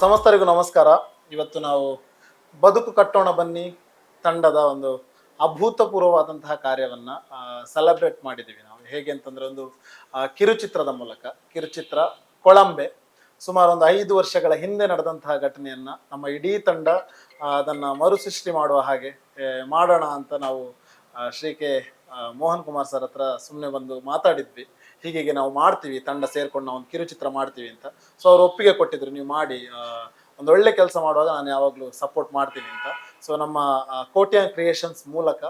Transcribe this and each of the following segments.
ಸಮಸ್ತರಿಗೂ ನಮಸ್ಕಾರ. ಇವತ್ತು ನಾವು ಬದುಕು ಕಟ್ಟೋಣ ಬನ್ನಿ ತಂಡದ ಒಂದು ಅಭೂತಪೂರ್ವವಾದಂತಹ ಕಾರ್ಯವನ್ನ ಸೆಲೆಬ್ರೇಟ್ ಮಾಡಿದ್ದೀವಿ ನಾವು. ಹೇಗೆ ಅಂತಂದ್ರೆ ಒಂದು ಕಿರುಚಿತ್ರದ ಮೂಲಕ. ಕಿರುಚಿತ್ರ ಕೊಳಂಬೆ. ಸುಮಾರು ಒಂದು ಐದು ವರ್ಷಗಳ ಹಿಂದೆ ನಡೆದಂತಹ ಘಟನೆಯನ್ನ ನಮ್ಮ ಇಡೀ ತಂಡ ಅದನ್ನು ಮರುಸೃಷ್ಟಿ ಮಾಡುವ ಹಾಗೆ ಮಾಡೋಣ ಅಂತ ನಾವು ಶ್ರೀ ಕೆ ಮೋಹನ್ ಕುಮಾರ್ ಸರ್ ಹತ್ರ ಸುಮ್ಮನೆ ಬಂದು ಮಾತಾಡಿದ್ವಿ. ಹೀಗೆ ನಾವು ಮಾಡ್ತೀವಿ ತಂಡ ಸೇರ್ಕೊಂಡು ನಾವು ಒಂದು ಕಿರುಚಿತ್ರ ಮಾಡ್ತೀವಿ ಅಂತ. ಸೊ ಅವ್ರು ಒಪ್ಪಿಗೆ ಕೊಟ್ಟಿದ್ರು, ನೀವು ಮಾಡಿ ಒಂದು ಒಳ್ಳೆ ಕೆಲಸ ಮಾಡುವಾಗ ನಾನು ಯಾವಾಗಲೂ ಸಪೋರ್ಟ್ ಮಾಡ್ತೀನಿ ಅಂತ. ಸೊ ನಮ್ಮ ಕೋಟ್ಯಾನ್ ಕ್ರಿಯೇಷನ್ಸ್ ಮೂಲಕ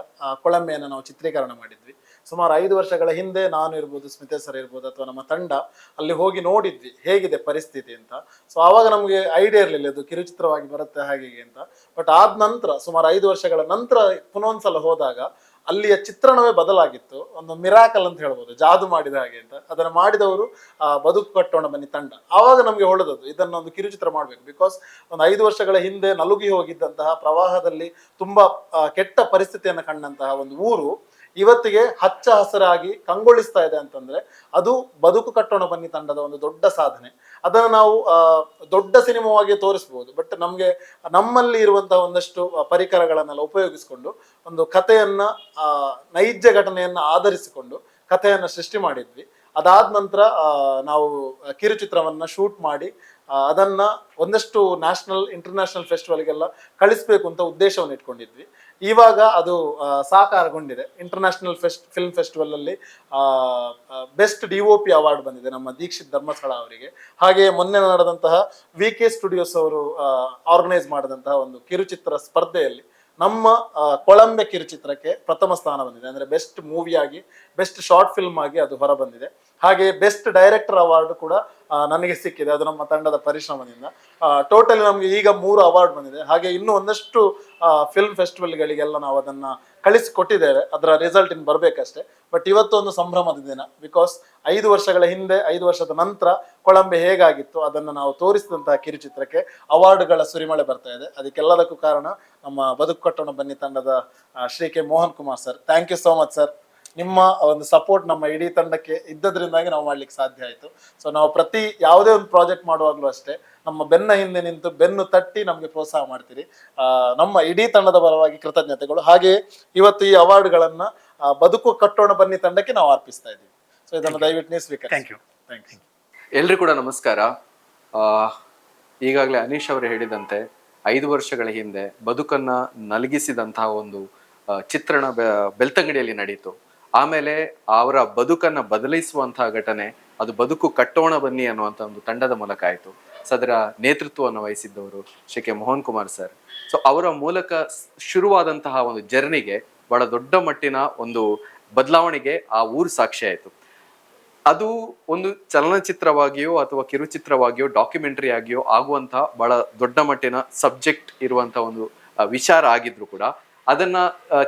ಕೊಳಂಬೆಯನ್ನು ನಾವು ಚಿತ್ರೀಕರಣ ಮಾಡಿದ್ವಿ. ಸುಮಾರು ಐದು ವರ್ಷಗಳ ಹಿಂದೆ ನಾನು ಇರ್ಬೋದು, ಸ್ಮಿತೆ ಸರ್ ಇರ್ಬೋದು, ಅಥವಾ ನಮ್ಮ ತಂಡ ಅಲ್ಲಿ ಹೋಗಿ ನೋಡಿದ್ವಿ, ಹೇಗಿದೆ ಪರಿಸ್ಥಿತಿ ಅಂತ. ಸೊ ಆವಾಗ ನಮಗೆ ಐಡಿಯಾ ಇರಲಿಲ್ಲ ಅದು ಕಿರುಚಿತ್ರವಾಗಿ ಬರುತ್ತೆ ಹಾಗೆ ಅಂತ. ಬಟ್ ಆದ ನಂತರ, ಸುಮಾರು ಐದು ವರ್ಷಗಳ ನಂತರ ಪುನೊಂದ್ಸಲ ಹೋದಾಗ ಅಲ್ಲಿಯ ಚಿತ್ರಣವೇ ಬದಲಾಗಿತ್ತು. ಒಂದು ಮಿರಾಕಲ್ ಅಂತ ಹೇಳ್ಬೋದು. ಜಾದು ಮಾಡಿದ ಹಾಗೆ ಅಂತ. ಅದನ್ನು ಮಾಡಿದವರು ಬದುಕು ಕಟ್ಟೋಣ ಬನ್ನಿ ತಂಡ. ಆವಾಗ ನಮಗೆ ಹೊಳೆದದ್ದು ಇದನ್ನು ಒಂದು ಕಿರುಚಿತ್ರ ಮಾಡಬೇಕು. ಬಿಕಾಸ್ ಒಂದು ಐದು ವರ್ಷಗಳ ಹಿಂದೆ ನಲುಗಿ ಹೋಗಿದ್ದಂತಹ ಪ್ರವಾಹದಲ್ಲಿ ತುಂಬಾ ಕೆಟ್ಟ ಪರಿಸ್ಥಿತಿಯನ್ನು ಕಂಡಂತಹ ಒಂದು ಊರು ಇವತ್ತಿಗೆ ಹಚ್ಚ ಹಸಿರಾಗಿ ಕಂಗೊಳಿಸ್ತಾ ಇದೆ ಅಂತಂದ್ರೆ ಅದು ಬದುಕು ಕಟ್ಟೋಣ ಬನ್ನಿ ತಂಡದ ಒಂದು ದೊಡ್ಡ ಸಾಧನೆ. ಅದನ್ನು ನಾವು ದೊಡ್ಡ ಸಿನಿಮಾವಾಗಿ ತೋರಿಸ್ಬೋದು. ಬಟ್ ನಮಗೆ, ನಮ್ಮಲ್ಲಿ ಇರುವಂತಹ ಒಂದಷ್ಟು ಪರಿಕರಗಳನ್ನೆಲ್ಲ ಉಪಯೋಗಿಸಿಕೊಂಡು ಒಂದು ಕಥೆಯನ್ನ ನೈಜ ಘಟನೆಯನ್ನ ಆಧರಿಸಿಕೊಂಡು ಕಥೆಯನ್ನ ಸೃಷ್ಟಿ ಮಾಡಿದ್ವಿ. ಅದಾದ ನಂತರ ನಾವು ಕಿರುಚಿತ್ರವನ್ನ ಶೂಟ್ ಮಾಡಿ ಅದನ್ನ ಒಂದಷ್ಟು ನ್ಯಾಷನಲ್, ಇಂಟರ್ನ್ಯಾಷನಲ್ ಫೆಸ್ಟಿವಲ್ಗೆಲ್ಲ ಕಳಿಸ್ಬೇಕು ಅಂತ ಉದ್ದೇಶವನ್ನು ಇಟ್ಕೊಂಡಿದ್ವಿ ಇವಾಗ ಅದು ಸಾಕಾರಗೊಂಡಿದೆ. ಇಂಟರ್ನ್ಯಾಷನಲ್ ಫೆಸ್ಟ್ ಫಿಲ್ಮ್ ಫೆಸ್ಟಿವಲ್ ಅಲ್ಲಿ best D O P award ಬಂದಿದೆ ನಮ್ಮ ದೀಕ್ಷಿತ್ ಧರ್ಮಸ್ಥಳ ಅವರಿಗೆ. ಹಾಗೆ ಮೊನ್ನೆ ನಡೆದಂತಹ ವಿ ಕೆ ಸ್ಟುಡಿಯೋಸ್ ಅವರು ಆರ್ಗನೈಸ್ ಮಾಡಿದಂತಹ ಒಂದು ಕಿರುಚಿತ್ರ ಸ್ಪರ್ಧೆಯಲ್ಲಿ ನಮ್ಮ ಕೊಳಂಬೆ ಕಿರುಚಿತ್ರಕ್ಕೆ ಪ್ರಥಮ ಸ್ಥಾನ ಬಂದಿದೆ. ಅಂದರೆ ಬೆಸ್ಟ್ ಮೂವಿಯಾಗಿ ಬೆಸ್ಟ್ ಶಾರ್ಟ್ ಫಿಲ್ಮ್ ಆಗಿ ಅದು ಹೊರಬಂದಿದೆ ಹಾಗೆ ಬೆಸ್ಟ್ ಡೈರೆಕ್ಟರ್ ಅವಾರ್ಡ್ ಕೂಡ ನನಗೆ ಸಿಕ್ಕಿದೆ. ಅದು ನಮ್ಮ ತಂಡದ ಪರಿಶ್ರಮದಿಂದ. ಟೋಟಲಿ ನಮಗೆ ಈಗ ಮೂರು ಅವಾರ್ಡ್ ಬಂದಿದೆ. ಹಾಗೆ ಇನ್ನೂ ಒಂದಷ್ಟು ಫಿಲ್ಮ್ ಫೆಸ್ಟಿವಲ್ಗಳಿಗೆಲ್ಲ ನಾವು ಅದನ್ನ ಕಳಿಸಿಕೊಟ್ಟಿದ್ದೇವೆ. ಅದರ ರಿಸಲ್ಟ್ ಇನ್ನು ಬರಬೇಕಷ್ಟೇ. ಬಟ್ ಇವತ್ತು ಒಂದು ಸಂಭ್ರಮದ ದಿನ. ಬಿಕಾಸ್ ಐದು ವರ್ಷಗಳ ಹಿಂದೆ, ಐದು ವರ್ಷದ ನಂತರ ಕೊಳಂಬೆ ಹೇಗಾಗಿತ್ತು ಅದನ್ನು ನಾವು ತೋರಿಸಿದಂತಹ ಕಿರುಚಿತ್ರಕ್ಕೆ ಅವಾರ್ಡ್ಗಳ ಸುರಿಮಳೆ ಬರ್ತಾ ಇದೆ. ಅದಕ್ಕೆಲ್ಲದಕ್ಕೂ ಕಾರಣ ನಮ್ಮ ಬದುಕು ಕಟ್ಟೋಣ ಬನ್ನಿ ತಂಡದ Shri K Mohan Kumar sir. Thank you so much sir ನಿಮ್ಮ ಒಂದು ಸಪೋರ್ಟ್ ನಮ್ಮ ಇಡೀ ತಂಡಕ್ಕೆ ಇದ್ದದ್ರಿಂದಾಗಿ ನಾವು ಮಾಡ್ಲಿಕ್ಕೆ ಸಾಧ್ಯ ಆಯ್ತು. ಸೊ ನಾವು ಪ್ರತಿ ಯಾವುದೇ ಒಂದು ಪ್ರಾಜೆಕ್ಟ್ ಮಾಡುವಾಗಲೂ ಅಷ್ಟೇ ನಮ್ಮ ಬೆನ್ನ ಹಿಂದೆ ನಿಂತು ಬೆನ್ನು ತಟ್ಟಿ ನಮಗೆ ಪ್ರೋತ್ಸಾಹ ಮಾಡ್ತೀರಿ. ಆ, ನಮ್ಮ ಇಡೀ ತಂಡದ ಪರವಾಗಿ ಕೃತಜ್ಞತೆಗಳು. ಹಾಗೆ ಇವತ್ತು ಈ ಅವಾರ್ಡ್ ಗಳನ್ನ ಬದುಕು ಕಟ್ಟೋಣ ಬನ್ನಿ ತಂಡಕ್ಕೆ ನಾವು ಅರ್ಪಿಸ್ತಾ ಇದ್ದೀವಿ. ಸೊ ಇದನ್ನು ದಯವಿಟ್ಟು ನೀವು ಸ್ವೀಕರಿಸಿ ಎಲ್ರಿಗೂ ಕೂಡ ನಮಸ್ಕಾರ. ಆ, ಈಗಾಗಲೇ ಅನೀಶ್ ಅವರು ಹೇಳಿದಂತೆ ಐದು ವರ್ಷಗಳ ಹಿಂದೆ ಬದುಕನ್ನ ನಲಗಿಸಿದಂತಹ ಒಂದು ಚಿತ್ರಣ ಬೆ- ಬೆಳ್ತಂಗಡಿಯಲ್ಲಿ ನಡೀತು ಆಮೇಲೆ ಅವರ ಬದುಕನ್ನ ಬದಲಿಸುವಂತಹ ಘಟನೆ, ಅದು ಬದುಕು ಕಟ್ಟೋಣ ಬನ್ನಿ ಅನ್ನುವಂಥ ಒಂದು ತಂಡದ ಮೂಲಕ ಆಯಿತು. ಸದರ ನೇತೃತ್ವವನ್ನು ವಹಿಸಿದ್ದವರು Shri K. Mohan Kumar sir. So ಅವರ ಮೂಲಕ ಶುರುವಾದಂತಹ ಒಂದು ಜರ್ನಿಗೆ ಬಹಳ ದೊಡ್ಡ ಮಟ್ಟಿನ ಒಂದು ಬದಲಾವಣೆಗೆ ಆ ಊರು ಸಾಕ್ಷಿ ಆಯಿತು. ಅದು ಒಂದು ಚಲನಚಿತ್ರವಾಗಿಯೋ ಅಥವಾ ಕಿರುಚಿತ್ರವಾಗಿಯೋ ಡಾಕ್ಯುಮೆಂಟರಿ ಆಗಿಯೋ ಆಗುವಂತಹ ಬಹಳ ದೊಡ್ಡ ಮಟ್ಟಿನ ಸಬ್ಜೆಕ್ಟ್ ಇರುವಂತಹ ಒಂದು ವಿಚಾರ ಆಗಿದ್ರು ಕೂಡ, ಅದನ್ನ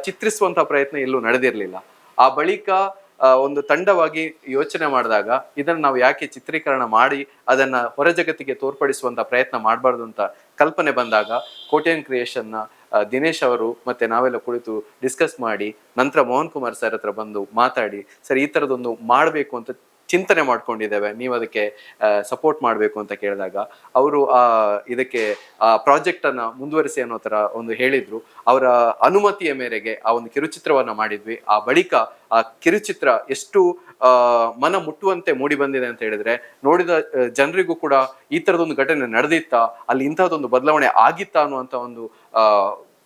ಚಿತ್ರಿಸುವಂತಹ ಪ್ರಯತ್ನ ಎಲ್ಲೂ ನಡೆದಿರಲಿಲ್ಲ. ಆ ಬಳಿಕ ಒಂದು ತಂಡವಾಗಿ ಯೋಚನೆ ಮಾಡಿದಾಗ, ಇದನ್ನ ನಾವು ಯಾಕೆ ಚಿತ್ರೀಕರಣ ಮಾಡಿ, ಅದನ್ನ ಹೊರ ಜಗತ್ತಿಗೆ ತೋರ್ಪಡಿಸುವಂತ ಪ್ರಯತ್ನ ಮಾಡಬಾರ್ದು ಅಂತ ಕಲ್ಪನೆ ಬಂದಾಗ ಕೋಟ್ಯನ್ ಕ್ರಿಯೇಷನ್ನ ದಿನೇಶ್ ಅವರು ಮತ್ತೆ ನಾವೆಲ್ಲ ಕುಳಿತು ಡಿಸ್ಕಸ್ ಮಾಡಿ, ನಂತರ ಮೋಹನ್ ಕುಮಾರ್ ಸರ್ ಹತ್ರ ಬಂದು ಮಾತಾಡಿ, ಸರ್, ಈ ತರದೊಂದು ಮಾಡಬೇಕು ಅಂತ ಚಿಂತನೆ ಮಾಡ್ಕೊಂಡಿದ್ದೇವೆ. ನೀವು ಅದಕ್ಕೆ ಸಪೋರ್ಟ್ ಮಾಡಬೇಕು ಅಂತ ಕೇಳಿದಾಗ, ಅವರು, ಆ, ಇದಕ್ಕೆ, ಆ ಪ್ರಾಜೆಕ್ಟನ್ನು ಮುಂದುವರಿಸಿ ಅನ್ನೋ ಥರ ಒಂದು ಹೇಳಿದರು. ಅವರ ಅನುಮತಿಯ ಮೇರೆಗೆ ಆ ಒಂದು ಕಿರುಚಿತ್ರವನ್ನು ಮಾಡಿದ್ವಿ. ಆ ಬಳಿಕ ಆ ಕಿರುಚಿತ್ರ ಎಷ್ಟು ಮನ ಮುಟ್ಟುವಂತೆ ಮೂಡಿ ಬಂದಿದೆ ಅಂತ ಹೇಳಿದ್ರೆ, ನೋಡಿದ ಜನರಿಗೂ ಕೂಡ ಈ ಥರದೊಂದು ಘಟನೆ ನಡೆದಿತ್ತಾ, ಅಲ್ಲಿ ಇಂಥದ್ದೊಂದು ಬದಲಾವಣೆ ಆಗಿತ್ತಾ ಅನ್ನುವಂಥ ಒಂದು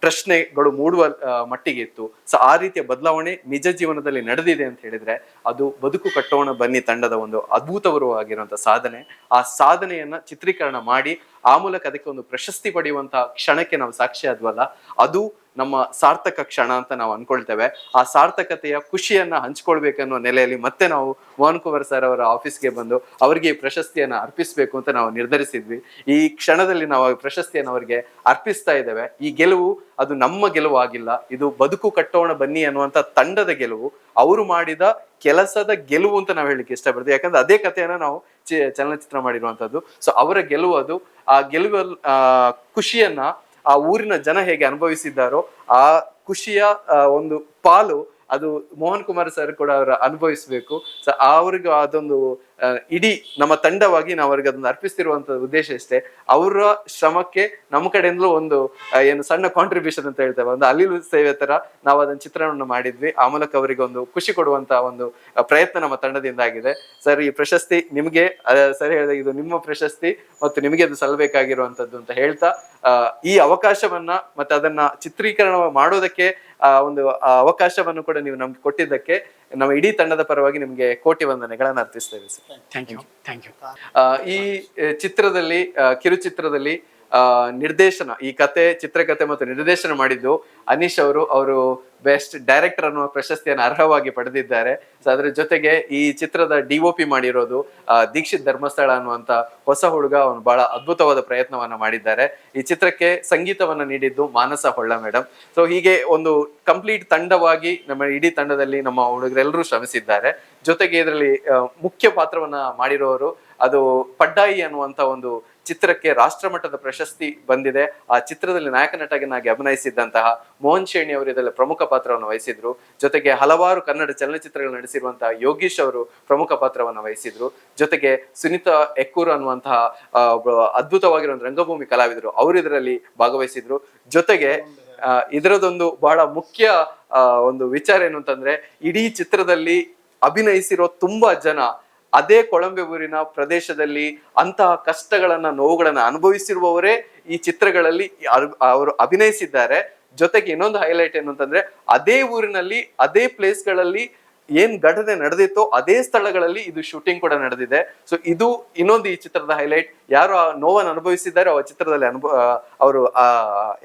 ಪ್ರಶ್ನೆಗಳು ಮೂಡುವ ಮಟ್ಟಿಗೆ ಇತ್ತು. ಸೊ ಆ ರೀತಿಯ ಬದಲಾವಣೆ ನಿಜ ಜೀವನದಲ್ಲಿ ನಡೆದಿದೆ ಅಂತ ಹೇಳಿದ್ರೆ ಅದು ಬದುಕು ಕಟ್ಟೋಣ, ಬನ್ನಿ ತಂಡದ ಒಂದು ಅದ್ಭುತವಾಗಿರುವಂತಹ ಸಾಧನೆ. ಆ ಸಾಧನೆಯನ್ನ ಚಿತ್ರೀಕರಣ ಮಾಡಿ, ಆ ಮೂಲಕ ಅದಕ್ಕೆ ಒಂದು ಪ್ರಶಸ್ತಿ ಪಡೆಯುವಂತಹ ಕ್ಷಣಕ್ಕೆ ನಾವು ಸಾಕ್ಷಿ ಆದ್ವಲ್ಲ, ಅದು ನಮ್ಮ ಸಾರ್ಥಕ ಕ್ಷಣ ಅಂತ ನಾವು ಅನ್ಕೊಳ್ತೇವೆ. ಆ ಸಾರ್ಥಕತೆಯ ಖುಷಿಯನ್ನ ಹಂಚ್ಕೊಳ್ಬೇಕನ್ನೋ ನೆಲೆಯಲ್ಲಿ ಮತ್ತೆ ನಾವು ಮೋಹನ್ ಕುಮಾರ್ ಸರ್ ಅವರ ಆಫೀಸ್ಗೆ ಬಂದು ಅವರಿಗೆ ಈ ಪ್ರಶಸ್ತಿಯನ್ನ ಅರ್ಪಿಸ್ಬೇಕು ಅಂತ ನಾವು ನಿರ್ಧರಿಸಿದ್ವಿ. ಈ ಕ್ಷಣದಲ್ಲಿ ನಾವು ಪ್ರಶಸ್ತಿಯನ್ನು ಅವರಿಗೆ ಅರ್ಪಿಸ್ತಾ ಇದ್ದೇವೆ. ಈ ಗೆಲುವು ಅದು ನಮ್ಮ ಗೆಲುವು ಆಗಿಲ್ಲ. ಇದು ಬದುಕು ಕಟ್ಟೋಣ ಬನ್ನಿ ಅನ್ನುವಂತ ತಂಡದ ಗೆಲುವು. ಅವರು ಮಾಡಿದ ಕೆಲಸದ ಗೆಲುವು ಅಂತ ನಾವು ಹೇಳಲಿಕ್ಕೆ ಇಷ್ಟಪಡ್ತೀವಿ. ಯಾಕಂದ್ರೆ ಅದೇ ಕಥೆಯನ್ನ ನಾವು ಚಲನಚಿತ್ರ ಮಾಡಿರುವಂತದ್ದು. ಸೊ ಅವರ ಗೆಲುವು ಅದು. ಆ ಗೆಲುವ ಖುಷಿಯನ್ನ ಆ ಊರಿನ ಜನ ಹೇಗೆ ಅನುಭವಿಸಿದ್ದಾರೋ ಆ ಖುಷಿಯ ಒಂದು ಪಾಲು ಅದು ಮೋಹನ್ ಕುಮಾರ್ ಸರ್ ಕೂಡ ಅವರ ಅನುಭವಿಸ್ಬೇಕು. ಸೊ ಅವ್ರಿಗೂ ಅದೊಂದು ಇಡೀ ನಮ್ಮ ತಂಡವಾಗಿ ನಾವು ಅವ್ರಿಗೆ ಅದನ್ನ ಅರ್ಪಿಸ್ತಿರುವಂತ ಉದ್ದೇಶ ಇಷ್ಟೇ. ಅವರ ಶ್ರಮಕ್ಕೆ ನಮ್ಮ ಕಡೆಯಿಂದಲೂ ಒಂದು ಏನು ಸಣ್ಣ ಕಾಂಟ್ರಿಬ್ಯೂಷನ್ ಅಂತ ಹೇಳ್ತೇವೆ. ಒಂದು ಅಲ್ಲಿಲು ಸೇವೆ ತರ ನಾವು ಅದನ್ನ ಚಿತ್ರಣವನ್ನು ಮಾಡಿದ್ವಿ. ಆ ಮೂಲಕ ಅವರಿಗೆ ಒಂದು ಖುಷಿ ಕೊಡುವಂತ ಒಂದು ಪ್ರಯತ್ನ ನಮ್ಮ ತಂಡದಿಂದ ಆಗಿದೆ. ಸರ್, ಈ ಪ್ರಶಸ್ತಿ ನಿಮಗೆ ಸರಿ ಹೇಳಿದ ಇದು ನಿಮ್ಮ ಪ್ರಶಸ್ತಿ ಮತ್ತು ನಿಮಗೆ ಅದು ಸಲ್ಲಬೇಕಾಗಿರುವಂತದ್ದು ಅಂತ ಹೇಳ್ತಾ ಈ ಅವಕಾಶವನ್ನ ಮತ್ತೆ ಅದನ್ನ ಚಿತ್ರೀಕರಣ ಮಾಡೋದಕ್ಕೆ, ಆ, ಒಂದು ಅವಕಾಶವನ್ನು ಕೂಡ ನೀವು ನಮ್ಗೆ ಕೊಟ್ಟಿದ್ದಕ್ಕೆ ನಮ್ಮ ಇಡೀ ತಂಡದ ಪರವಾಗಿ ನಿಮ್ಗೆ ಕೋಟಿ ವಂದನೆಗಳನ್ನು ಅರ್ಪಿಸ್ತೇವೆ sir. Thank you thank you ಈ ಚಿತ್ರದಲ್ಲಿ ಆ, ಕಿರುಚಿತ್ರದಲ್ಲಿ ನಿರ್ದೇಶನ, ಈ ಕತೆ ಚಿತ್ರಕಥೆ ಮತ್ತು ನಿರ್ದೇಶನ ಮಾಡಿದ್ದು ಅನೀಶ್ ಅವರು. ಅವರು ಬೆಸ್ಟ್ ಡೈರೆಕ್ಟರ್ ಅನ್ನುವ ಪ್ರಶಸ್ತಿಯನ್ನು ಅರ್ಹವಾಗಿ ಪಡೆದಿದ್ದಾರೆ. ಸೊ ಅದರ ಜೊತೆಗೆ ಈ ಚಿತ್ರದ ಡಿ ಒ ಪಿ ಮಾಡಿರೋದು ದೀಕ್ಷಿತ್ ಧರ್ಮಸ್ಥಳ ಅನ್ನುವಂಥ ಹೊಸ ಹುಡುಗ. ಅವನು ಬಹಳ ಅದ್ಭುತವಾದ ಪ್ರಯತ್ನವನ್ನ ಮಾಡಿದ್ದಾರೆ. ಈ ಚಿತ್ರಕ್ಕೆ ಸಂಗೀತವನ್ನು ನೀಡಿದ್ದು ಮಾನಸ ಹೊಳ್ಳ ಮೇಡಮ್ ಸೊ ಹೀಗೆ ಒಂದು ಕಂಪ್ಲೀಟ್ ತಂಡವಾಗಿ ನಮ್ಮ ಇಡೀ ತಂಡದಲ್ಲಿ ನಮ್ಮ ಹುಡುಗರೆಲ್ಲರೂ ಶ್ರಮಿಸಿದ್ದಾರೆ. ಜೊತೆಗೆ ಇದರಲ್ಲಿ ಮುಖ್ಯ ಪಾತ್ರವನ್ನ ಮಾಡಿರೋರು ಅದು ಪಡ್ಡಾಯಿ ಅನ್ನುವಂಥ ಒಂದು ಚಿತ್ರಕ್ಕೆ ರಾಷ್ಟ್ರಮಟ್ಟದ ಪ್ರಶಸ್ತಿ ಬಂದಿದೆ. ಆ ಚಿತ್ರದಲ್ಲಿ ನಾಯಕ ನಟನಾಗಿ ಅಭಿನಯಿಸಿದ್ದಂತಹ ಮೋಹನ್ ಶೇಣಿ ಅವರು ಇದರಲ್ಲಿ ಪ್ರಮುಖ ಪಾತ್ರವನ್ನು ವಹಿಸಿದ್ರು. ಜೊತೆಗೆ ಹಲವಾರು ಕನ್ನಡ ಚಲನಚಿತ್ರಗಳು ನಡೆಸಿರುವಂತಹ ಯೋಗೀಶ್ ಅವರು ಪ್ರಮುಖ ಪಾತ್ರವನ್ನು ವಹಿಸಿದ್ರು. ಜೊತೆಗೆ ಸುನೀತಾ ಎಕ್ಕೂರ್ ಅನ್ನುವಂತಹ ಅದ್ಭುತವಾಗಿರುವಂತಹ ರಂಗಭೂಮಿ ಕಲಾವಿದರು ಅವರು ಇದರಲ್ಲಿ ಭಾಗವಹಿಸಿದ್ರು. ಜೊತೆಗೆ ಇದರದೊಂದು ಬಹಳ ಮುಖ್ಯ ಒಂದು ವಿಚಾರ ಏನು ಅಂತಂದ್ರೆ, ಇಡೀ ಚಿತ್ರದಲ್ಲಿ ಅಭಿನಯಿಸಿರೋ ತುಂಬಾ ಜನ ಅದೇ ಕೊಳಂಬೆ ಊರಿನ ಪ್ರದೇಶದಲ್ಲಿ ಅಂತಹ ಕಷ್ಟಗಳನ್ನ, ನೋವುಗಳನ್ನ ಅನುಭವಿಸಿರುವವರೇ ಈ ಚಿತ್ರಗಳಲ್ಲಿ ಅವರು ಅಭಿನಯಿಸಿದ್ದಾರೆ. ಜೊತೆಗೆ ಇನ್ನೊಂದು ಹೈಲೈಟ್ ಏನು ಅಂತಂದ್ರೆ, ಅದೇ ಊರಿನಲ್ಲಿ, ಅದೇ ಪ್ಲೇಸ್ಗಳಲ್ಲಿ ಏನ್ ಘಟನೆ ನಡೆದಿತ್ತೋ ಅದೇ ಸ್ಥಳಗಳಲ್ಲಿ ಇದು ಶೂಟಿಂಗ್ ಕೂಡ ನಡೆದಿದೆ. ಸೊ ಇದು ಇನ್ನೊಂದು ಈ ಚಿತ್ರದ ಹೈಲೈಟ್ ಯಾರು ಆ ನೋವನ್ನು ಅನುಭವಿಸಿದ್ದಾರೆ, ಆ ಚಿತ್ರದಲ್ಲಿ ಅನುಭವ ಅವರು, ಆ,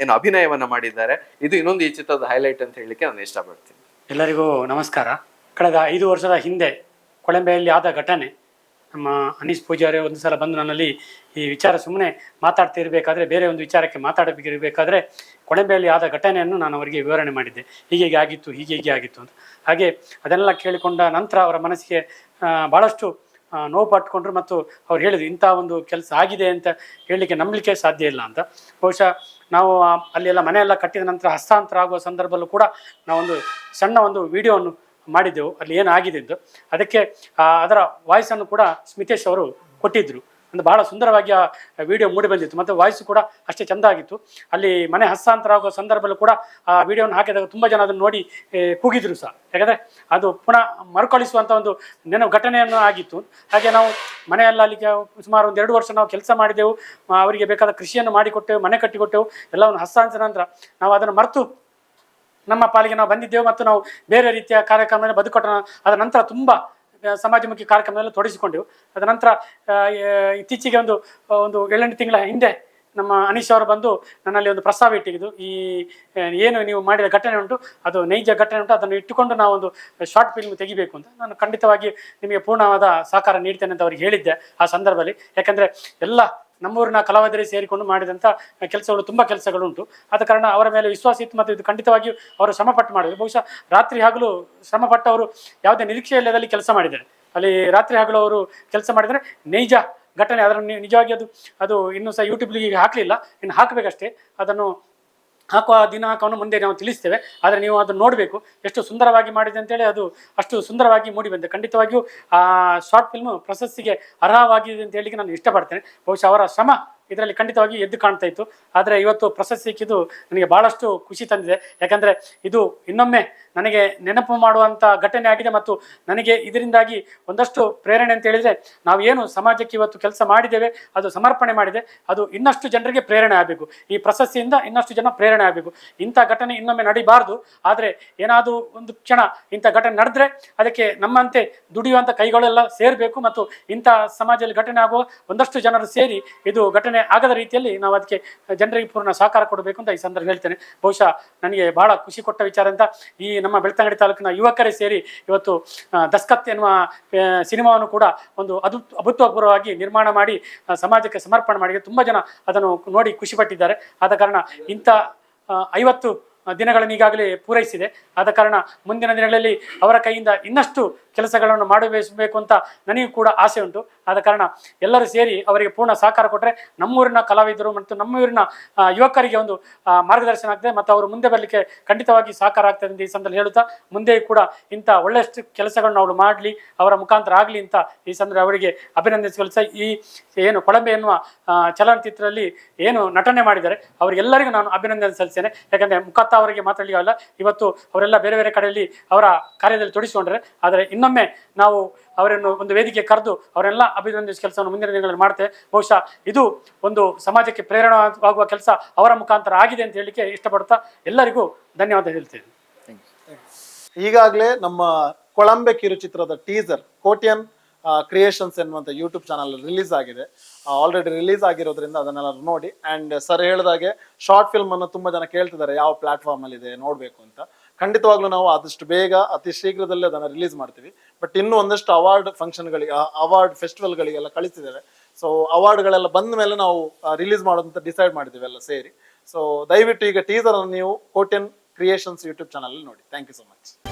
ಏನು ಅಭಿನಯವನ್ನ ಮಾಡಿದ್ದಾರೆ. ಇದು ಇನ್ನೊಂದು ಈ ಚಿತ್ರದ ಹೈಲೈಟ್ ಅಂತ ಹೇಳಲಿಕ್ಕೆ ನಾನು ಇಷ್ಟಪಡ್ತೀನಿ. ಎಲ್ಲರಿಗೂ ನಮಸ್ಕಾರ. ಕಳೆದ ಐದು ವರ್ಷದ ಹಿಂದೆ ಕೊಳಂಬೆಯಲ್ಲಿ ಆದ ಘಟನೆ, ನಮ್ಮ ಅನೀಶ್ ಪೂಜಾರಿ ಒಂದು ಸಲ ಬಂದು ನನ್ನಲ್ಲಿ ಈ ವಿಚಾರ ಸುಮ್ಮನೆ ಮಾತಾಡ್ತಾ ಇರಬೇಕಾದ್ರೆ, ಬೇರೆ ಒಂದು ವಿಚಾರಕ್ಕೆ ಮಾತಾಡಬೇಕಿರಬೇಕಾದ್ರೆ ಕೊಳಂಬೆಯಲ್ಲಿ ಆದ ಘಟನೆಯನ್ನು ನಾನು ಅವರಿಗೆ ವಿವರಣೆ ಮಾಡಿದ್ದೆ. ಹೀಗೆ ಆಗಿತ್ತು ಹೀಗೆ ಹೀಗೆ ಆಗಿತ್ತು ಅಂತ. ಹಾಗೆ ಅದನ್ನೆಲ್ಲ ಕೇಳಿಕೊಂಡ ನಂತರ ಅವರ ಮನಸ್ಸಿಗೆ ಭಾಳಷ್ಟು ನೋವು ಪಟ್ಕೊಂಡ್ರು ಮತ್ತು ಅವ್ರು ಹೇಳಿದ್ರು, ಇಂಥ ಒಂದು ಕೆಲಸ ಆಗಿದೆ ಅಂತ ಹೇಳಲಿಕ್ಕೆ ನಂಬಲಿಕ್ಕೆ ಸಾಧ್ಯ ಇಲ್ಲ ಅಂತ. ಬಹುಶಃ ನಾವು ಅಲ್ಲಿ ಎಲ್ಲ ಮನೆಯೆಲ್ಲ ಕಟ್ಟಿದ ನಂತರ ಹಸ್ತಾಂತರ ಆಗುವ ಸಂದರ್ಭದಲ್ಲೂ ಕೂಡ ನಾವೊಂದು ಸಣ್ಣ ಒಂದು ವಿಡಿಯೋವನ್ನು ಮಾಡಿದ್ದೆವು, ಅಲ್ಲಿ ಏನಾಗಿದೆ ಅಂತ. ಅದಕ್ಕೆ ಅದರ ವಾಯ್ಸನ್ನು ಕೂಡ ಸ್ಮಿತೇಶ್ ಅವರು ಕೊಟ್ಟಿದ್ದರು ಒಂದು ಬಹಳ ಸುಂದರವಾಗಿ ಆ ವಿಡಿಯೋ ಮೂಡಿ ಬಂದಿತ್ತು. ಮತ್ತು ವಾಯ್ಸ್ ಕೂಡ ಅಷ್ಟೇ ಚೆಂದ ಆಗಿತ್ತು. ಅಲ್ಲಿ ಮನೆ ಹಸ್ತಾಂತರ ಆಗುವ ಸಂದರ್ಭದಲ್ಲೂ ಕೂಡ ಆ ವಿಡಿಯೋನ ಹಾಕಿದಾಗ ತುಂಬ ಜನ ಅದನ್ನು ನೋಡಿ ಕೂಗಿದ್ರು ಸಹ. ಯಾಕಂದರೆ ಅದು ಪುನಃ ಮರುಕಳಿಸುವಂಥ ಒಂದು ನೆನಪು, ಘಟನೆಯನ್ನು ಆಗಿತ್ತು. ಹಾಗೆ ನಾವು ಮನೆಯಲ್ಲ ಸುಮಾರು ಒಂದು ಎರಡು ವರ್ಷ ನಾವು ಕೆಲಸ ಮಾಡಿದೆವು. ಅವರಿಗೆ ಬೇಕಾದ ಕೃಷಿಯನ್ನು ಮಾಡಿಕೊಟ್ಟೆವು, ಮನೆ ಕಟ್ಟಿಕೊಟ್ಟೆವು. ಎಲ್ಲವನ್ನು ಹಸ್ತಾಂತರ ನಂತರ ನಾವು ಅದನ್ನು ಮರೆತು ನಮ್ಮ ಪಾಲಿಗೆ ನಾವು ಬಂದಿದ್ದೇವೆ ಮತ್ತು ನಾವು ಬೇರೆ ರೀತಿಯ ಕಾರ್ಯಕ್ರಮದಲ್ಲಿ ಬದುಕೊಟ್ಟ ಅದರ ನಂತರ ತುಂಬ ಸಮಾಜಮುಖಿ ಕಾರ್ಯಕ್ರಮದಲ್ಲಿ ತೊಡಗಿಸಿಕೊಂಡೆವು. ಅದರ ನಂತರ ಇತ್ತೀಚೆಗೆ ಒಂದು ಒಂದು ಏಳೆಂಟು ತಿಂಗಳ ಹಿಂದೆ ನಮ್ಮ ಅನೀಶ್ ಅವರು ಬಂದು ನನ್ನಲ್ಲಿ ಒಂದು ಪ್ರಸ್ತಾವ ಇಟ್ಟಿದ್ದು ಈ ಏನು ನೀವು ಮಾಡಿದ ಘಟನೆ ಉಂಟು, ಅದು ನೈಜ ಘಟನೆ ಉಂಟು, ಅದನ್ನು ಇಟ್ಟುಕೊಂಡು ನಾವು ಒಂದು ಶಾರ್ಟ್ ಫಿಲ್ಮ್ ತೆಗಿಬೇಕು ಅಂತ ನಾನು ಖಂಡಿತವಾಗಿ ನಿಮಗೆ ಪೂರ್ಣವಾದ ಸಹಕಾರ ನೀಡ್ತೇನೆ ಅಂತ ಅವ್ರಿಗೆ ಹೇಳಿದ್ದೆ ಆ ಸಂದರ್ಭದಲ್ಲಿ. ಯಾಕಂದರೆ ಎಲ್ಲ ನಮ್ಮೂರಿನ ಕಲಾವಿದರೇ ಸೇರಿಕೊಂಡು ಮಾಡಿದಂಥ ಕೆಲಸಗಳು, ತುಂಬ ಕೆಲಸಗಳು ಉಂಟು. ಆದ ಕಾರಣ ಅವರ ಮೇಲೆ ವಿಶ್ವಾಸ ಇತ್ತು ಮತ್ತು ಇದು ಖಂಡಿತವಾಗಿಯೂ ಅವರು ಶ್ರಮಪಟ್ಟು ಮಾಡಿದರು. ಬಹುಶಃ ರಾತ್ರಿ ಹಗಲು ಶ್ರಮಪಟ್ಟು ಅವರು ಯಾವುದೇ ನಿರೀಕ್ಷೆ ಇಲ್ಲದಲ್ಲಿ ಕೆಲಸ ಮಾಡಿದ್ದಾರೆ. ಅಲ್ಲಿ ರಾತ್ರಿ ಹಗಲು ಅವರು ಕೆಲಸ ಮಾಡಿದರೆ ನೈಜ ಘಟನೆ ಅದರ ನಿಜವಾಗಿ ಅದು ಅದು ಇನ್ನೂ ಸಹ ಯೂಟ್ಯೂಬ್ಗೆ ಹಾಕಲಿಲ್ಲ, ಇನ್ನು ಹಾಕಬೇಕಷ್ಟೇ. ಅದನ್ನು ಹಾಕುವ ದಿನಾಂಕವನ್ನು ಮುಂದೆ ನಾವು ತಿಳಿಸ್ತೇವೆ. ಆದರೆ ನೀವು ಅದನ್ನು ನೋಡಬೇಕು. ಎಷ್ಟು ಸುಂದರವಾಗಿ ಮಾಡಿದೆ ಅಂತೇಳಿ ಅದು ಅಷ್ಟು ಸುಂದರವಾಗಿ ಮೂಡಿ ಬಂದಿದೆ ಖಂಡಿತವಾಗಿಯೂ ಆ ಶಾರ್ಟ್ ಫಿಲ್ಮ್ ಪ್ರಶಸ್ತಿಗೆ ಅರ್ಹವಾಗಿದೆ ಅಂತ ಹೇಳಿ ನಾನು ಇಷ್ಟಪಡ್ತೇನೆ. ಬಹುಶಃ ಅವರ ಶ್ರಮ ಇದರಲ್ಲಿ ಖಂಡಿತವಾಗಿ ಎದ್ದು ಕಾಣ್ತಾ ಇತ್ತು. ಆದರೆ ಇವತ್ತು ಪ್ರಶಸ್ತಿ ಸಿಕ್ಕಿದ್ದು ನನಗೆ ಭಾಳಷ್ಟು ಖುಷಿ ತಂದಿದೆ. ಯಾಕಂದರೆ ಇದು ಇನ್ನೊಮ್ಮೆ ನನಗೆ ನೆನಪು ಮಾಡುವಂಥ ಘಟನೆ ಆಗಿದೆ ಮತ್ತು ನನಗೆ ಇದರಿಂದಾಗಿ ಒಂದಷ್ಟು ಪ್ರೇರಣೆ ಅಂತ ಹೇಳಿದರೆ ನಾವು ಏನು ಸಮಾಜಕ್ಕೆ ಇವತ್ತು ಕೆಲಸ ಮಾಡಿದ್ದೇವೆ, ಅದು ಸಮರ್ಪಣೆ ಮಾಡಿದೆ. ಅದು ಇನ್ನಷ್ಟು ಜನರಿಗೆ ಪ್ರೇರಣೆ ಆಗಬೇಕು. ಈ ಪ್ರಶಸ್ತಿಯಿಂದ ಇನ್ನಷ್ಟು ಜನ ಪ್ರೇರಣೆ ಆಗಬೇಕು. ಇಂಥ ಘಟನೆ ಇನ್ನೊಮ್ಮೆ ನಡಿಬಾರ್ದು. ಆದರೆ ಏನಾದರೂ ಒಂದು ಕ್ಷಣ ಇಂಥ ಘಟನೆ ನಡೆದ್ರೆ ಅದಕ್ಕೆ ನಮ್ಮಂತೆ ದುಡಿಯುವಂಥ ಕೈಗಳೆಲ್ಲ ಸೇರಬೇಕು ಮತ್ತು ಇಂಥ ಸಮಾಜದಲ್ಲಿ ಘಟನೆ ಆಗುವ ಒಂದಷ್ಟು ಜನರು ಸೇರಿ ಇದು ಘಟನೆ ಆಗದ ರೀತಿಯಲ್ಲಿ ನಾವು ಅದಕ್ಕೆ ಜನರಿಗೆ ಪೂರ್ಣ ಸಹಕಾರ ಕೊಡಬೇಕು ಅಂತ ಈ ಸಂದರ್ಭ ಹೇಳ್ತೇನೆ. ಬಹುಶಃ ನನಗೆ ಬಹಳ ಖುಷಿ ಕೊಟ್ಟ ವಿಚಾರ ಅಂತ ಈ ನಮ್ಮ ಬೆಳ್ತಂಗಡಿ ತಾಲೂಕಿನ ಯುವಕರೇ ಸೇರಿ ಇವತ್ತು ದಸ್ಕತ್ ಎನ್ನುವ ಸಿನಿಮಾವನ್ನು ಕೂಡ ಒಂದು ಅದು, ಅಭೂತಪೂರ್ವವಾಗಿ ನಿರ್ಮಾಣ ಮಾಡಿ ಸಮಾಜಕ್ಕೆ ಸಮರ್ಪಣೆ ಮಾಡಿ ತುಂಬ ಜನ ಅದನ್ನು ನೋಡಿ ಖುಷಿಪಟ್ಟಿದ್ದಾರೆ ಆದ ಕಾರಣ ಇಂಥ ಐವತ್ತು ದಿನಗಳನ್ನು ಈಗಾಗಲೇ ಪೂರೈಸಿದೆ. ಆದ ಕಾರಣ ಮುಂದಿನ ದಿನಗಳಲ್ಲಿ ಅವರ ಕೈಯಿಂದ ಇನ್ನಷ್ಟು ಕೆಲಸಗಳನ್ನು ಮಾಡಬೇಕು ಅಂತ ನನಗೂ ಕೂಡ ಆಸೆ ಉಂಟು. ಆದ ಕಾರಣ ಎಲ್ಲರೂ ಸೇರಿ ಅವರಿಗೆ ಪೂರ್ಣ ಸಹಕಾರ ಕೊಟ್ಟರೆ ನಮ್ಮೂರಿನ ಕಲಾವಿದರು ಮತ್ತು ನಮ್ಮೂರಿನ ಯುವಕರಿಗೆ ಒಂದು ಮಾರ್ಗದರ್ಶನ ಆಗ್ತದೆ ಮತ್ತು ಅವರು ಮುಂದೆ ಬರಲಿಕ್ಕೆ ಖಂಡಿತವಾಗಿ ಸಹಕಾರ ಆಗ್ತದೆ ಅಂತ ಈ ಸಂದರ್ಭದಲ್ಲಿ ಹೇಳುತ್ತಾ ಮುಂದೆ ಕೂಡ ಇಂಥ ಒಳ್ಳೆಯಷ್ಟು ಕೆಲಸಗಳನ್ನು ಅವಳು ಮಾಡಲಿ, ಅವರ ಮುಖಾಂತರ ಆಗಲಿ ಅಂತ ಈ ಸಂದರ್ಭ ಅವರಿಗೆ ಅಭಿನಂದಿಸಲು ಸಹ ಈ ಏನು ಕೊಳಂಬೆ ಎನ್ನುವ ಚಲನಚಿತ್ರದಲ್ಲಿ ಏನು ನಟನೆ ಮಾಡಿದ್ದಾರೆ, ಅವರಿಗೆಲ್ಲರಿಗೂ ನಾನು ಅಭಿನಂದನೆ ಸಲ್ಲಿಸ್ತೇನೆ. ಯಾಕಂದರೆ ಮುಖಾಂತರ ಅವರಿಗೆ ಮಾತಾಡಲಿಲ್ಲ ಇವತ್ತು ಅವರೆಲ್ಲ ಬೇರೆ ಬೇರೆ ಕಡೆಯಲ್ಲಿ ಅವರ ಕಾರ್ಯದಲ್ಲಿ ತೊಡಿಸಿಕೊಂಡ್ರೆ ಆದರೆ ಇನ್ನೊಮ್ಮೆ ನಾವು ಅವರನ್ನು ಒಂದು ವೇದಿಕೆ ಕರೆದು ಅವರೆಲ್ಲ ಅಭಿನಂದಿಸುವ ಕೆಲಸವನ್ನು ಮುಂದಿನ ದಿನಗಳಲ್ಲಿ ಮಾಡ್ತೇವೆ. ಬಹುಶಃ ಇದು ಒಂದು ಸಮಾಜಕ್ಕೆ ಪ್ರೇರಣವಾಗುವ ಕೆಲಸ ಅವರ ಮುಖಾಂತರ ಆಗಿದೆ ಅಂತ ಹೇಳಲಿಕ್ಕೆ ಇಷ್ಟಪಡ್ತಾ ಎಲ್ಲರಿಗೂ ಧನ್ಯವಾದ ಹೇಳ್ತೇನೆ. ಈಗಾಗಲೇ ನಮ್ಮ ಕೊಳಂಬೆ ಕಿರುಚಿತ್ರದ ಟೀಸರ್ ಕೋಟಿಯನ್ ಕ್ರಿಯೇಷನ್ಸ್ ಎನ್ನುವಂಥ ಯೂಟ್ಯೂಬ್ ಚಾನಲ್ ರಿಲೀಸ್ ಆಗಿದೆ. ಆಲ್ರೆಡಿ ರಿಲೀಸ್ ಆಗಿರೋದ್ರಿಂದ ಅದನ್ನೆಲ್ಲ ನೋಡಿ. ಆ್ಯಂಡ್ ಸರ್ ಹೇಳಿದಾಗೆ ಶಾರ್ಟ್ ಫಿಲ್ಮ್ ಅನ್ನು ತುಂಬ ಜನ ಕೇಳ್ತಿದ್ದಾರೆ, ಯಾವ ಪ್ಲಾಟ್ಫಾರ್ಮ್ ಅಲ್ಲಿ ಇದೆ, ನೋಡಬೇಕು ಅಂತ. ಖಂಡಿತವಾಗ್ಲೂ ನಾವು ಆದಷ್ಟು ಬೇಗ, ಅತಿ ಶೀಘ್ರದಲ್ಲೇ ಅದನ್ನು ರಿಲೀಸ್ ಮಾಡ್ತೀವಿ. ಬಟ್ ಇನ್ನೂ ಒಂದಷ್ಟು ಅವಾರ್ಡ್ ಫಂಕ್ಷನ್ಗಳಿಗೆ ಅವಾರ್ಡ್ ಫೆಸ್ಟಿವಲ್ಗಳಿಗೆಲ್ಲ ಕಳಿಸಿದ್ದೇವೆ ಸೊ ಅವಾರ್ಡ್ಗಳೆಲ್ಲ ಬಂದ ಮೇಲೆ ನಾವು ರಿಲೀಸ್ ಮಾಡೋದಂತ ಡಿಸೈಡ್ ಮಾಡಿದ್ದೀವಿ ಎಲ್ಲ ಸೇರಿ. ಸೊ ದಯವಿಟ್ಟು ಈಗ ಟೀಸರ್ ಅನ್ನು ನೀವು ಕೋಟೆನ್ ಕ್ರಿಯೇಷನ್ಸ್ ಯೂಟ್ಯೂಬ್ ಚಾನಲ್ ನೋಡಿ. Thank you so much